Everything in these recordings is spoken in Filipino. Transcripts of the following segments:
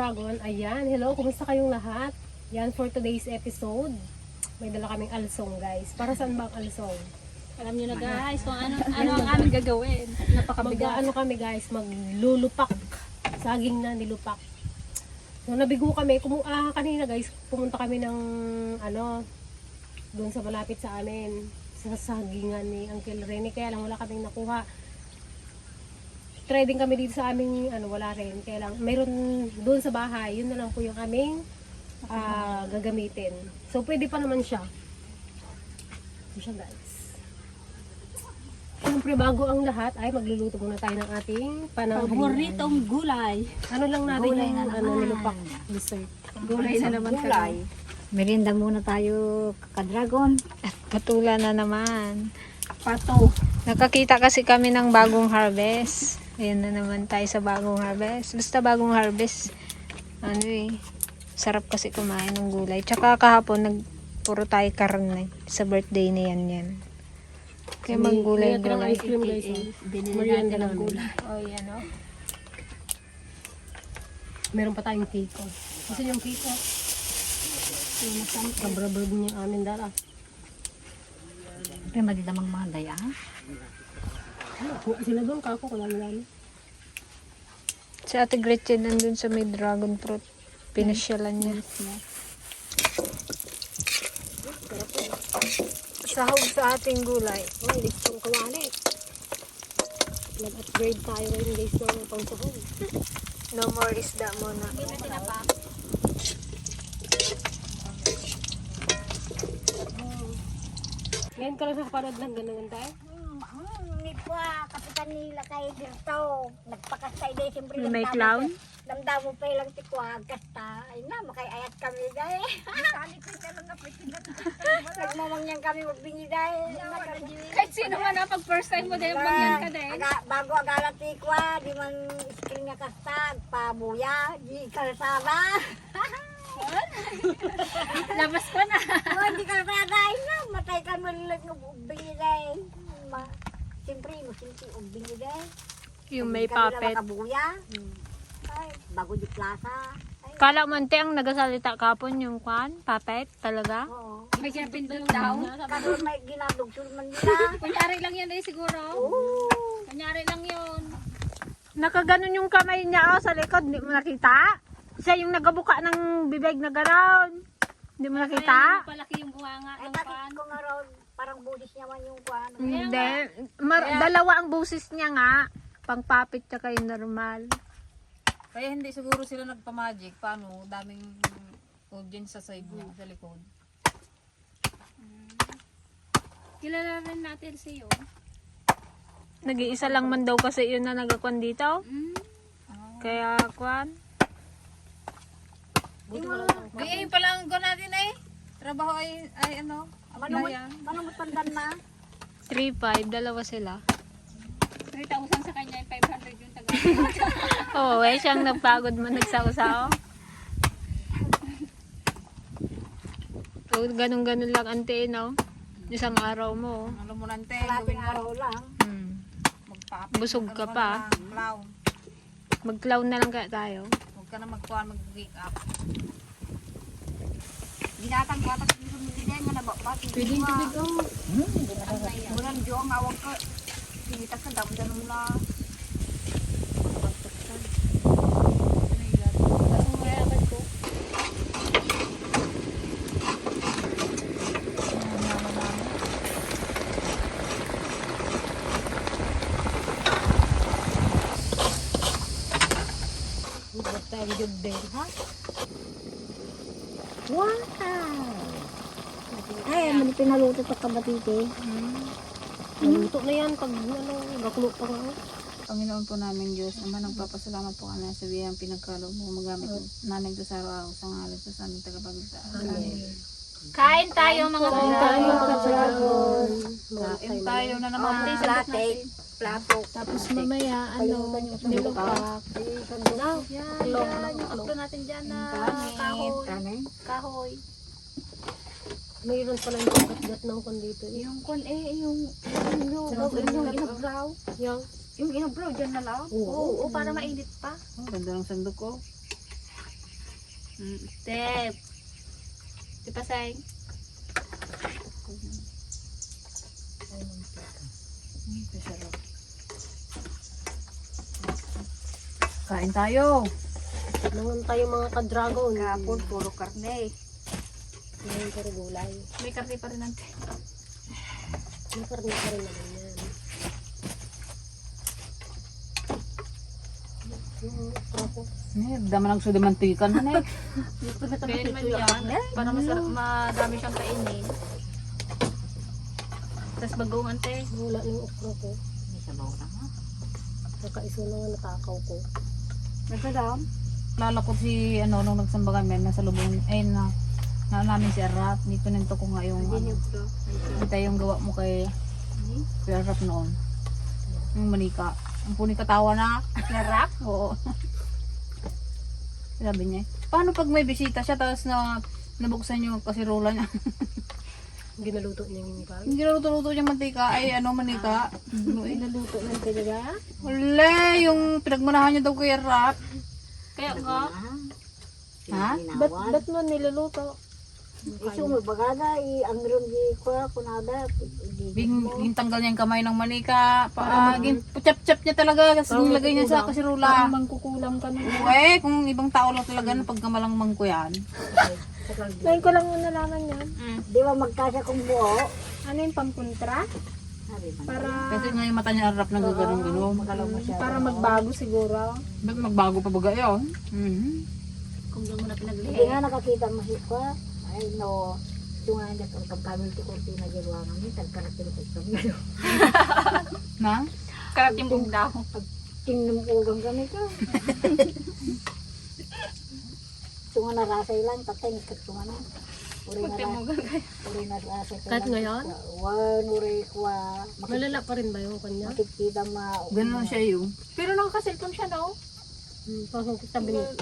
ka-dragon. Ayan, hello, kumusta kayong lahat? Yan for today's episode. May dala kaming alsong guys. Para saan ba ang alsong? Alam niyo na guys kung ano, ano ang aming gagawin. Mag ano kami guys, maglulupak. Saging na nilupak. So nabigo kami, kumu ah, kanina guys, pumunta kami ng ano, doon sa malapit sa amin. Sa sagingan ni Uncle Rene. Kaya lang wala kaming nakuha. Trading kami dito sa aming ano, wala rin. Kaya lang, meron doon sa bahay, yun na lang po yung aming ah, gagamitin. So pwede pa naman siya. Ito siya guys. Siyempre, bago ang lahat, ay magluluto muna tayo ng ating pananghalian. Paboritong gulay. Ano lang natin Gulay yung na ano, nilupak dessert. Gulay na naman Gulay. Merienda muna tayo, ka-dragon. Patula na naman. Pato. Nakakita kasi kami ng bagong harvest. Ayan na naman tayo sa bagong harvest. Basta bagong harvest. Ano eh. Sarap kasi kumain ng gulay. Tsaka kahapon nag puro tayo karne sa birthday ni yan yan. Kaya May maggulay-gulay. ice cream guys. oh. Binili natin ng gulay. Oh, yan oh. Meron pa tayong cake. Oh. Kasi yung cake, oh. Yung bird niya amin dala. Pero madidamang mga daya. Kuha sila doon, kako, lang Si Ate Gretchen nandun sa may dragon fruit. Pinasyalan niya. Sahog sa ating gulay. Oh, hindi ko kawali. Nag-upgrade tayo ngayon guys ng pangsahog. No more isda muna. Ngayon ka lang sa kapanood ng ganun tayo. Ni pa, kapitan nila kay dito. Nagpakastay din, siyempre. May clown? ko- Damdamo pa ilang tikwa, kasta. Ay na, makayayat kami dahil. Sali ko ito lang napitinat. Nagmamangyan kami magbingi dahil. Kahit sino man na pag first time mo din, mangyan ka din. Aga, bago agala tikwa, di man screen nga kasta, pabuya, di kalsada. Labas ko na. Oh, di kalsada, ay na, matay ka malilag ng ubingi dahil. Ma, siyempre, siyempre ubingi dahil. Yung may Kami lang puppet. makabuya. Ay, bago di plaza. Ay, Kala mo ante ang nagasalita kapon yung kwan, puppet talaga. oo. May kinapindot daw. Kaso may ginadugsul man nila. Kunyari lang yan eh siguro. Oo. Kunyari lang yun. Nakaganon yung kamay niya oh, sa likod, hindi mo nakita? Siya yung nagabuka ng bibig na gano'n. Hindi mo Kaya nakita? palaki yung buhanga Ay, ng bakit pan. ko nga raw, parang bulis niya man yung kuhan. Hindi. Mar- dalawa ang busis niya nga. Pang puppet tsaka yung normal. Kaya hindi siguro sila nagpa-magic. Paano? Daming audience sa side niya, sa likod. Kilala rin natin siyo. Nag-iisa lang man daw kasi yun na nagakwan dito. Mm. Kaya kwan. Di ay pala ang ko natin eh. Trabaho ay, ay ano, Manong, applyan. manong matandan na. 3-5, dalawa sila. 3,000 sa kanya, 500 yung taga. Oo, eh, siyang nagpagod man nagsao-sao. So, ganun-ganun lang ante, no? Isang araw mo. Ano mo nante, Kalating gawin mo. araw lang. Hmm. Magpa- Busog ka pa. Clown. Mag-clown na lang kaya tayo. Huwag ka na magkuhan, mag-wake up. Ginatang ko nababa. Pwedeng tubig ang Bulan jo ang awag ko. Sinita ka damdan mo na. Huwag tayong good din, ha? Wow! Ay, mali pinaluto to kabatite. Naluto na yan pag ano, gaklo pa nga. Panginoon po namin Diyos, Ama, nagpapasalamat po kami sa biyang pinagkaloob mo magamit namin ito sa araw-araw sa ngalan sa sa aming tagapagligtaan. Amen. Kain tayo mga Kain tayo mga dragon. Kain tayo na naman. Plate, plato. Tapos mamaya, ano, nilupak. Yan, yan. Uplo natin dyan na kahoy. Kahoy. Mayroon pala yung pagkat ng kon dito. eh. Yung kon eh, yung yung yung yung inabraw. Yung, Yung inabraw dyan na lang. Oo, oo, para mainit pa. Oh, ganda ng sandok ko. Mm, Step. Di pa, Say? Sarap. Kain tayo. naman tayo mga ka-dragon. Kapon, puro karne. Ngayon pero gulay. May karne pa rin natin. May karne pa rin naman yan. Eh, dama ng suda mantikan na eh. Kaya naman yan. Para masarap, madami siyang kainin. Tapos bagoong ante. Wala yung okra ko. May sabaw na nga. Nakaiso na nga natakaw ko. Nagkadam. Lala ko si ano nung nagsamba kami nasa lubong eh na na namin si Arap. Dito nito ko nga yung ano, kita yung gawa mo kay Kuya Arap noon. Yung manika. Ang puni katawa na Narap? oo. Sabi niya paano pag may bisita siya tapos na nabuksan yung kasirola niya? Ginaluto niya yung kan. hindi na luto-luto yung mantika. Ay ano manika? Ginaluto ng talaga. wala yung pinagmanahan niya daw Kuya Arap. Kaya nga, ha? Ba't, ba't mo niluluto? Isu mo bagada i angron di ko kunada. Bing, yung tanggal niya yung kamay ng manika. Pa, uh, chap-chap niya talaga. Kasi nilagay niya sa kasirula. mangkukulam ka na. Eh, kung ibang tao lang talaga na pagkamalang ko yan. Ngayon ko lang nalaman yan. Di ba magkasa kong buo? Ano yung pampuntra? Para Kasi nga yung mata niya arap na gano'n gano'n. para magbago siguro. Ba't magbago pa baga yun? Mhm. Kung yung mo na Hindi pinaglihi. nga nakakita mo si ko. Ay no. Tunga na kung pagkamil ti kurti na giruangan ni tagkarat ti ko kami. Na? Karat yung bugdaw. Tingnan mo ugang kami ko. Tunga na rasay lang tatay ni tunga na. Uri na uri na rasay ka Kahit ngayon? Wan uri kwa. Malala pa rin ba yung kanya? Makikita ma. Ganun siya yung. Pero nakaka-cellphone siya, no? Hmm, pasok sabi niya.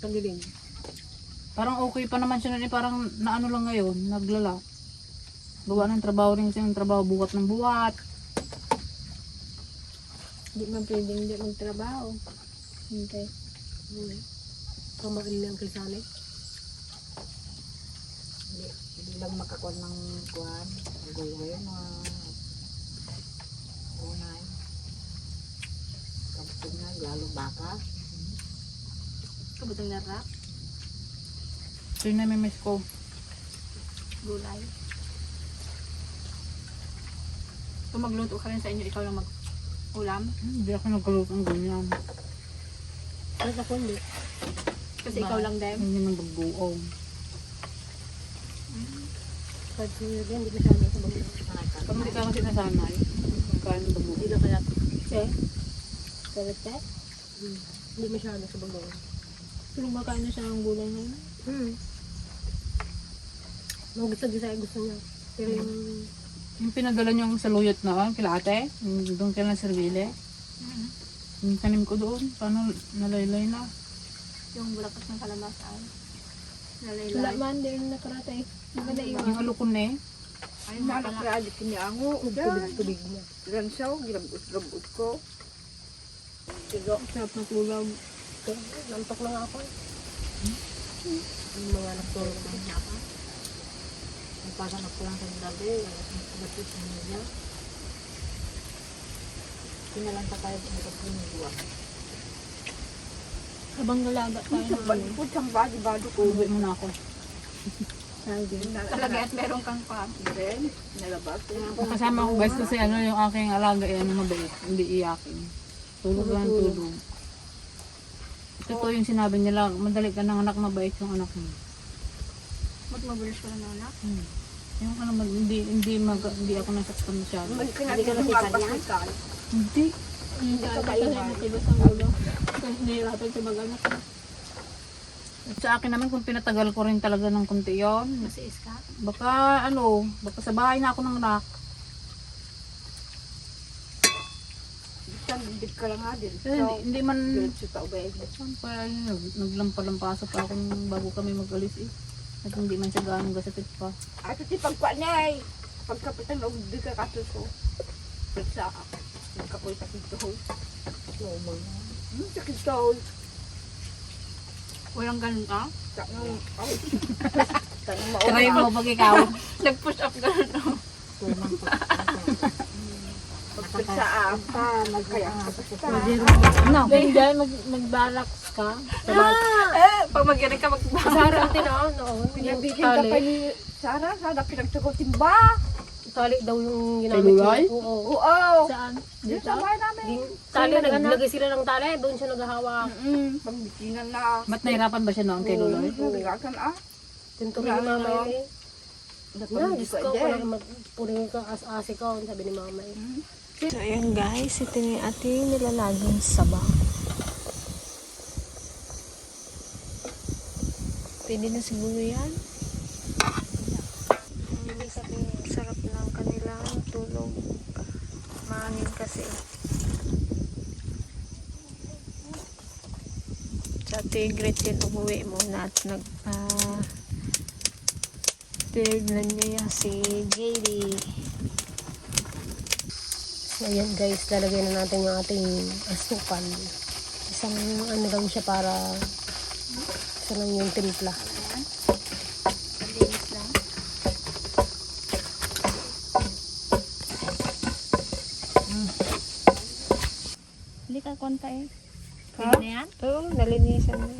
Tagilid. Parang okay pa naman siya eh. Parang naano lang ngayon. Naglala. Gawa ng trabaho rin kasi yung trabaho bukat ng buhat. Hindi man pwedeng hindi magtrabaho. Hindi. Hmm. Pamain niya ang kilsali. Hindi, hindi lang makakuha ng kuhan. Gulay na. Unay. Kapag nga, lalo baka. Kabutang narap. So yun na may miss ko. Gulay. Kung magluto ka rin sa inyo, ikaw lang mag-ulam. Hindi ako nagkaluto ng ganyan. Kahit ako hindi. Kasi ikaw lang din. Hindi. Kahit siya hindi masyado sa bagay. Pag hindi ka kasi nasanay. Kain babuo. Hindi na kaya. Che? Sarete? Hmm. Hindi masyado sa bagay. Pero makain na siya ng gulay ngayon. Hmm. Mga gisa-gisa gusto niya. Pero yung Yung pinadala niyong saluyot na, kila ate, yung doon kila Servile. Yung tanim ko doon, paano nalaylay na. Yung bulakas ng kalamasan. wala Nalaylay. man din nakarate. Maganda yung Yung alukon na eh. Ay, nakakala. Tubig-tubig niya. Sarap ng. Nantok na nga ako. Yung mga natulog na. Nagpasanap ko lang sa gabi. Batis na niya. Kinalang pa tayo sa pagpunigwa. Habang nalaga tayo ng ano. Uwi mo na ako. Talaga at meron kang pa. Kasama ko guys kasi ano yung aking alaga eh, ano mabait, hindi iyakin. Tulog lang tulog. Ito to yung sinabi nila, madali ka ng anak mabait yung anak mo. Ba't mabilis ka na anak? Hmm. Yung ano, mag, hindi, hindi, mag, hindi ako nasaktan masyado. Hindi ka nasipan yan. Hindi. Hindi ka kasi matibas ang ulo. Nahirapan sa mag-anak. At sa akin naman, kung pinatagal ko rin talaga ng kunti yun, Masiis ka? baka ano, baka sa bahay na ako ng rock. Hindi ka lang nga din. Kasi hindi, hindi man, Diretso ka ubay. yun, naglampalampasa pa ako bago kami mag-alis eh. At hindi man siya ganong gasapit pa. At iti pagkuan niya ay pagkapitan og di ka katuso. Sa nagkapoy sa kituhol. Hmm, sa kituhol. Walang ganun ka? Sa nung ay. Tanong mo. Try mo pag ikaw. Nag-push up ganun. oh. Pagkat sa apa. No. Then dahil mag mag-balak ka. Eh, pag magyari ka magbawa. Sarang tinaw, no? Pinabigyan ka pa ni Sarah, sana pinagtugot timba. Tali daw yung ginamit niya. Oo. Oo. Saan? Dito sa bahay namin. Tali, naglagay sila ng tali. Doon siya naghahawak. Mm, pambikinan na. Ba't nahirapan ba siya noon kay Luloy? Nabigakan ah. Tintuloy ni mama yun eh. Na, Napambi Diyos ko parang magpunin ka as-asi ko. Sabi ni mama eh. So, ayan guys, ito na yung ating nilalaging sabaw. Pwede na siguro yan. Sarap ng kanilang tulog. Mahangin kasi. Sa ate Gretchen, umuwi muna at nag ah tinignan niya si JD. So, ayan guys, lalagyan na natin yung ating asukal. Isang ano lang siya para isa lang yung timpla. Hindi ka konta eh. Ha? na yan? Oo, nalinisan na.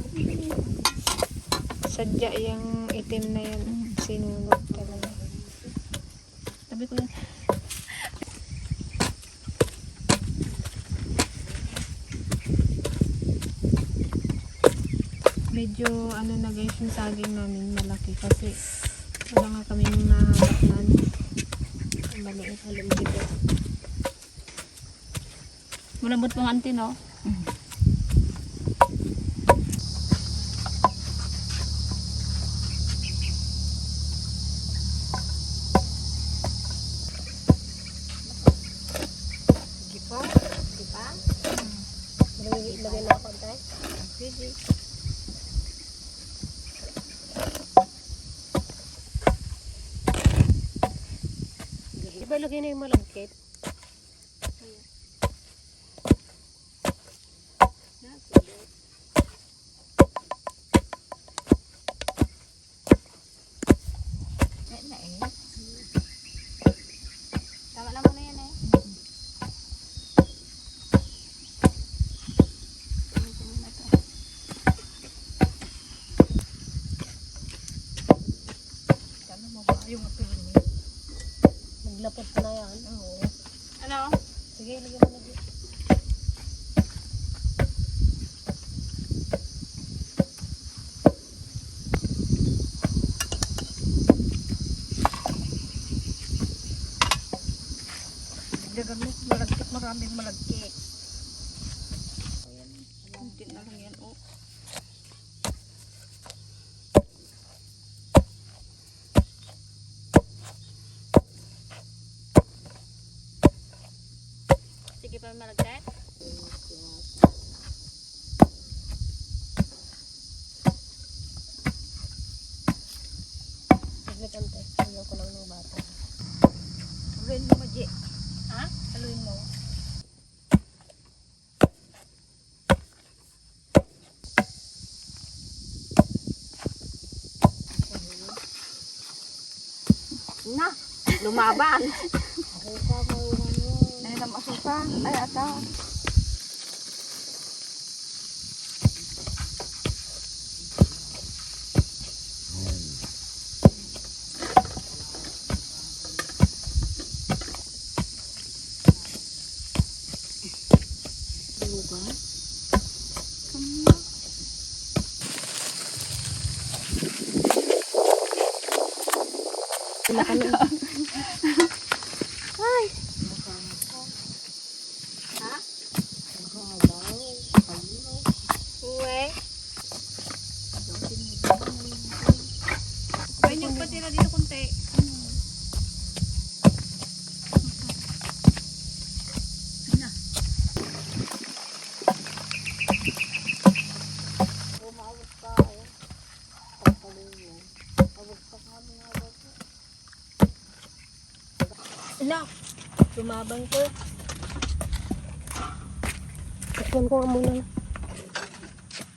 Sadya yung itim na yan. Sinulog talaga. Sabi ko yan. Medyo ano na guys yung saging namin malaki kasi wala nga kami mahanap na ano. Maliit alam dito. Malambot pang antin no? Lagyan lagyan na ako tayo. Di ba lagyan na yung malagkit? Tama na muna yan eh. Naglapot na yan. Oo. Ano? Sige, lagyan mo na dito. Dagan mo, maraming malagkit. Kunti na lang yan oh. Sige pa malagkat. Saglit ante. Tingnan ko lang ng bata. Rin mo, Maji. Ha? Haluin mo. Na, lumaban. Ay, namasuka. Ay, ata. Lumabang ko. Takpan ko nga muna.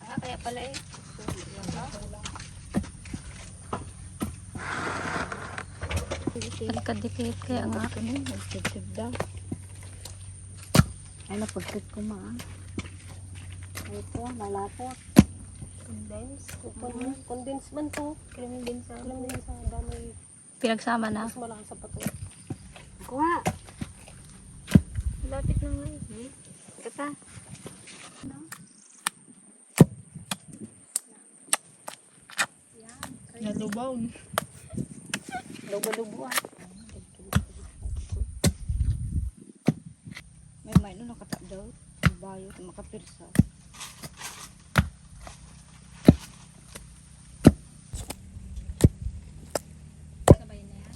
Ah, kaya pala eh. Dikit-dikit kaya nga. Nagtitid daw. Ay, napagtid ko ma. Ito, malapot. Condense. Condense. Condense man to. Condense. Alam mo yun sa damay. Pinagsama na. Mas malakas sa pato. Kuha. Lapit na nga eh. Kata. Nalubaw. Lugo-luguan. May may no nakata daw. Bayo, makapirsa. Sabay na yan.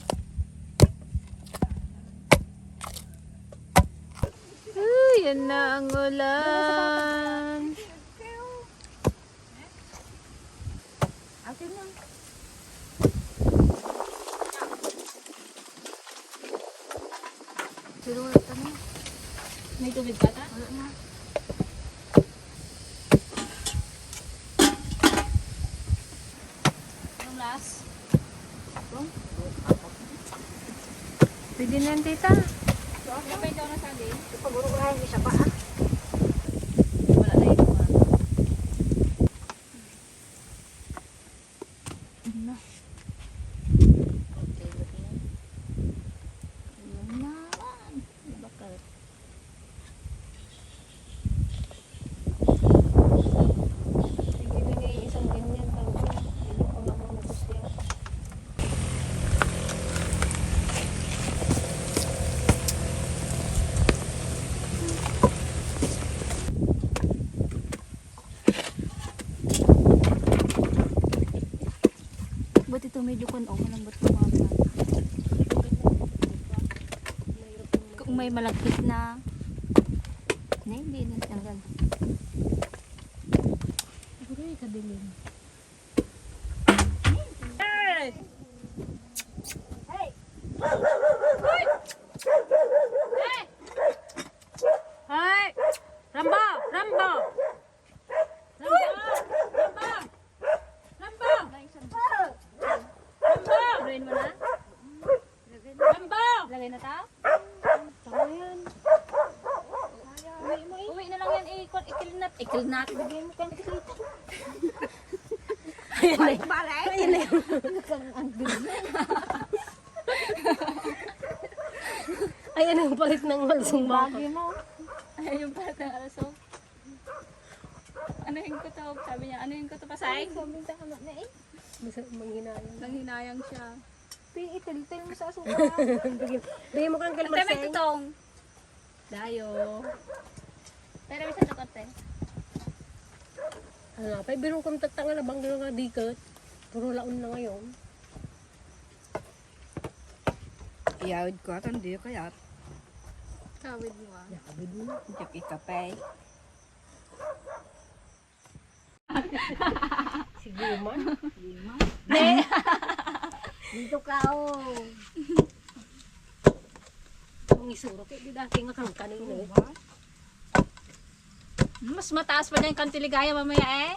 Uy, yan na ang ulan. Akin na. Pero ito na. May tubig ba ta? Last? Pwede na yan, tita. Sabay daw na sabi. Pagururahan niya sa paa. Wala na ito ah. Hindi na yung isang ganyan. Tawag ko. Hindi ko lang mga gusto yan. Ba't ito medyo kun o malambot ko mga Kung may malagkit na na hindi na tanggal. Siguro yung kadilim. Hey! Rambo! Rambo! Rambo! Rambo! Rambo! Luin mo na? Rambo! Lagay na ta? Tama yan. Uwi na lang yan i- ikilnat. Ikilnat. Bigay mo kang kilita. Ayan ang palit ng malsong baka. Ay, yung part ng alaso. Ano yung ko to? Sabi niya, ano yung ko to pasay? Sabi sa anak na eh. Basta manghinayang. Nanghinayang siya. Piitil-til mo sa asukal. Bigyan mo kang Ang tayo may tutong. Dayo. Pero may sa tukot eh. Ano nga, pa birong kong tatanga na bang nga. Puro laon na ngayon. Iyawid ko at hindi kaya. Kawid mo ah. Yakabid mo. Hindi ikapay. Siguro man. Dito ka oh. Ang isuro kay di dati nga kang kanina. eh. Mas mataas pa dyan yung kantiligaya mamaya eh.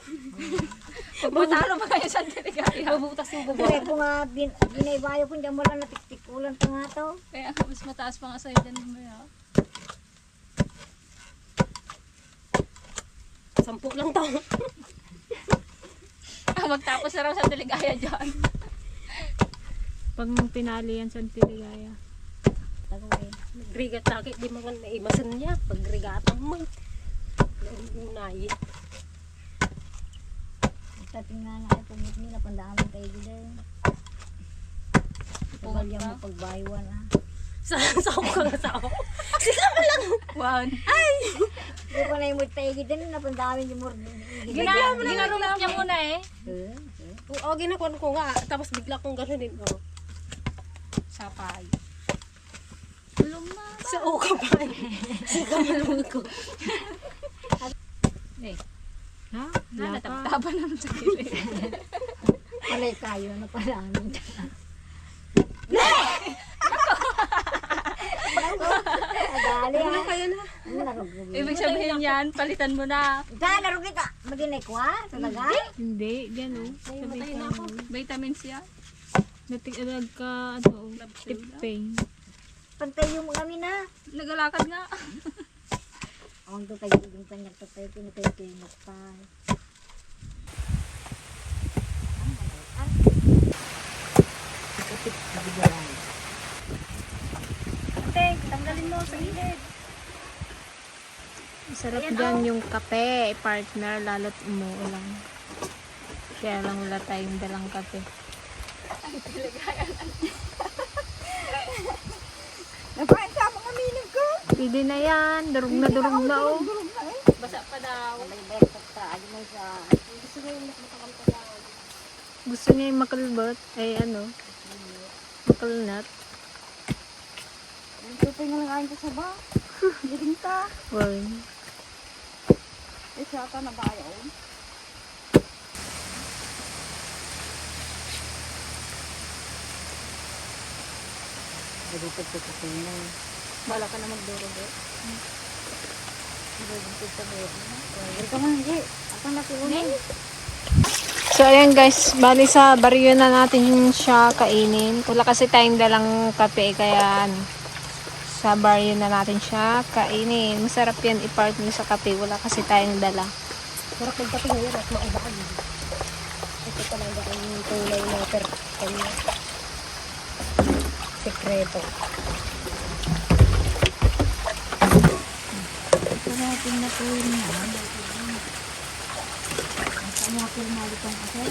Pag matalo pa kayo sa kantiligaya. Mabutas yung baba. Kaya ko nga, bin, binaybayo ko dyan mo lang natiktik-ulan pa nga to. Kaya mas mataas pa nga sa'yo dyan mamaya. Sampu lang to. Ah, magtapos na raw sa kantiligaya dyan. Pag pinali yan sa Tiligaya. Nagrigat takit di mga naimasan niya. Pagrigatan mo. Naunay. Sa tingnan na ay pumit nila, pandaman kayo dito. pumunta. pagbaywan ah. Sa sa ako ka nga sa ako. One. Hindi ko na yung mutay din na pandamin yung mur. Gina, ginarunat niya muna eh. Oo, ginakuan ko nga. Tapos bigla kong gano'n Oh. Sapay. Sa ka pa. Sa kamalungan ko. Eh, Ha? na, nataptapan naman sa kilid. Palay tayo na palamin. Adali Ano ah. kayo na? Ibig sabihin yan, palitan mo na. Da, narugog kita. Maginay ko ah. Talaga? Hindi, gano'n. Ay, matayin na ako. Vitamins yan. Natig-alag ka, ano, tipeng. Pantay yung kami na. Nagalakad nga. Ang to yung panyak to tayo pinatay ko yung makpal. Ate, tanggalin mo sa gilid. Sarap dyan yung kape, partner, lalo't umuulan. Kaya lang wala tayong dalang kape. Mga minig ko. Pwede na yan, durog na durog na oh. Basa pa daw. Ano. Gusto niya yung makalbot, ay ano, makalnat. Supay na lang kain ko sa ba? Giling ka. Well, Eh, siya ka na ba yun? Dito ko sa. Bala ka na magdurugo. Kunin. So ayan guys, bali sa baryo na natin siya kainin. Wala kasi tayong dalang kape kaya ano, sa baryo na natin siya kainin. Masarap yan i-partner sa kape. Wala kasi tayong dala. Sarap ng kape ngayon at maubaan. Ito talaga ang tunay na per kanya. Sekreto.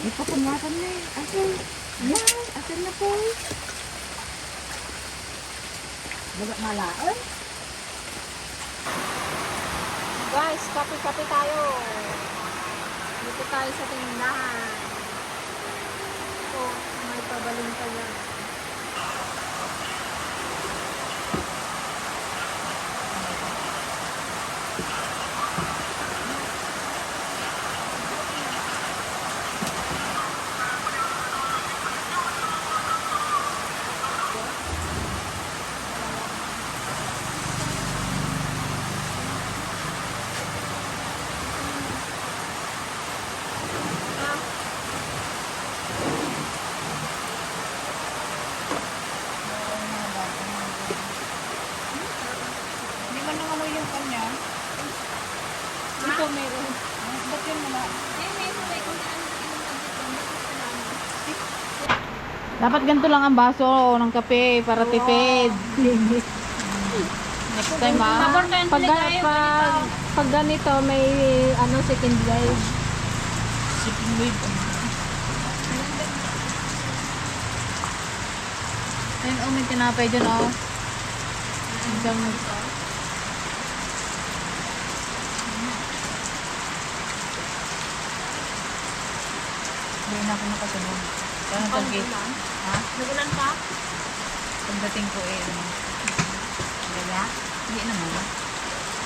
Ipapangatan na eh. Asin. Yan. Asin na po. Baga malaon. Guys, kape-kape tayo. Dito tayo sa tindahan. Oh, may pabalong pa. Dapat ganito lang ang baso ng kape para tipid. Next time ah. Pag, pag, pag ganito, may ano, second life. Shipping wave. Ayun, oh, may tinapay dyan, oh. Hanggang Hindi na ako nakasunod. Kaya nagkagit. Ha? Nagulan ka? Pagdating ko eh, ano. Gaya? Hindi naman.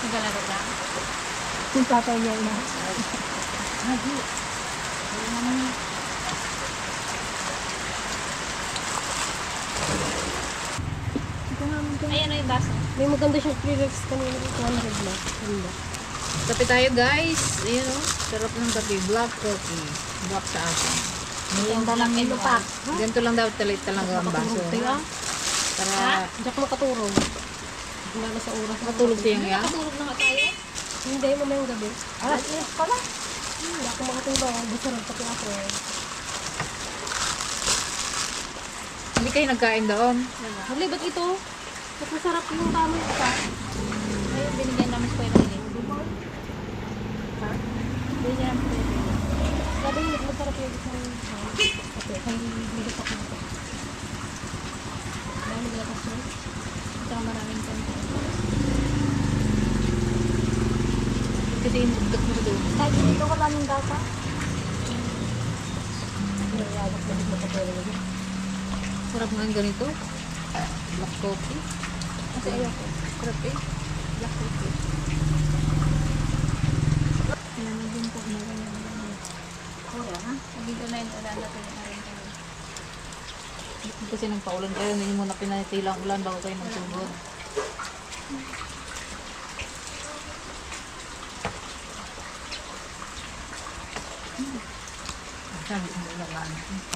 Nagalaro lang. Yung tatay niya na. Ayan na yung baso. May maganda siyang pre-rex kanina. 200 na. Ganda. Kape tayo guys. Ayun oh. Sarap ng kape. Black coffee. Black sa akin. Ang dalang ilupak. Ganito lang dapat talit talaga ang baso. Kaya, Para hindi ako makaturog. Lalo sa oras. matulog siyang yan. Tulog na nga tayo. Hindi, mamayang gabi. Ah, iyak pala. Hindi ako makatumba. Gusto rin pati ako. Hindi kayo nagkain doon. Hali, ba't ito? Mas masarap yung tama yung isa. Ayun, binigyan namin sa kuya ng Ha? Binigyan namin sa Sabi niya, masarap yung ganito. Black coffee. Kasi ayoko. Black coffee. Kuya, ha? Dito na yun, ulan natin yung. Kasi nagpaulan kayo, hindi mo na pinatilang ulan bago kayo magsugod. Sabi mo ulan